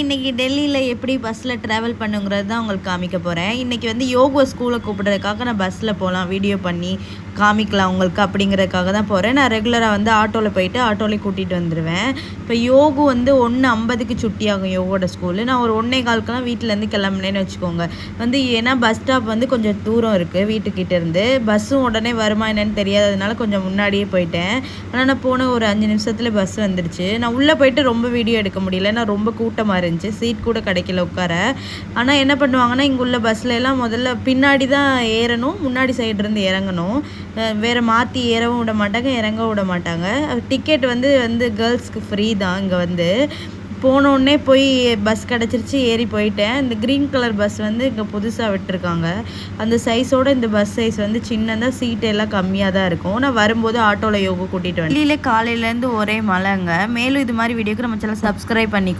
இன்னைக்கு டெல்லியில் எப்படி பஸ்ஸில் ட்ராவல் பண்ணுங்கிறது தான் உங்களுக்கு காமிக்க போகிறேன் இன்றைக்கி வந்து யோகா ஸ்கூலை கூப்பிட்றதுக்காக நான் பஸ்ஸில் போகலாம் வீடியோ பண்ணி காமிக்கலாம் உங்களுக்கு அப்படிங்கிறதுக்காக தான் போகிறேன் நான் ரெகுலராக வந்து ஆட்டோவில் போயிட்டு ஆட்டோலேயே கூட்டிகிட்டு வந்துடுவேன் இப்போ யோகு வந்து ஒன்று ஐம்பதுக்கு சுட்டி ஆகும் யோகோட ஸ்கூலு நான் ஒரு ஒன்றே காலுக்கெல்லாம் வீட்டிலேருந்து கிளம்புனேன்னு வச்சுக்கோங்க. வந்து ஏன்னா பஸ் ஸ்டாப் வந்து கொஞ்சம் தூரம் இருக்குது வீட்டுக்கிட்ட இருந்து. பஸ்ஸும் உடனே வருமா என்னன்னு தெரியாததுனால கொஞ்சம் முன்னாடியே போயிட்டேன். ஆனால் நான் போன ஒரு அஞ்சு நிமிஷத்தில் பஸ் வந்துடுச்சு நான் உள்ளே போயிட்டு ரொம்ப வீடியோ எடுக்க முடியல. ஏன்னா ரொம்ப கூட்டமாக இருக்குது இருந்துச்சு. சீட் கூட கிடைக்கல உட்கார. ஆனால் என்ன பண்ணுவாங்கன்னா இங்கே உள்ள பஸ்ல எல்லாம் முதல்ல பின்னாடி தான் ஏறணும். முன்னாடி சைடு இருந்து இறங்கணும். வேறு வேற மாற்றி ஏறவும் விட மாட்டாங்க இறங்க விட மாட்டாங்க. டிக்கெட் வந்து வந்து கேர்ள்ஸ்க்கு ஃப்ரீ தான் இங்கே வந்து. போனோடனே போய் பஸ் கிடச்சிருச்சு ஏறி போயிட்டேன். இந்த க்ரீன் கலர் பஸ் வந்து இங்கே புதுசாக விட்டுருக்காங்க. அந்த சைஸோட இந்த பஸ் சைஸ் வந்து சின்னதாக சீட் எல்லாம் கம்மியாக தான் இருக்கும். நான் வரும்போது ஆட்டோவில் யோகா கூட்டிகிட்டு வந்தேன் வெளியில் காலையிலேருந்து ஒரே மழைங்க. மேலும் இது மாதிரி வீடியோக்கு நம்ம சேனல் சப்ஸ்கிரைப் பண்ணிக்கோ.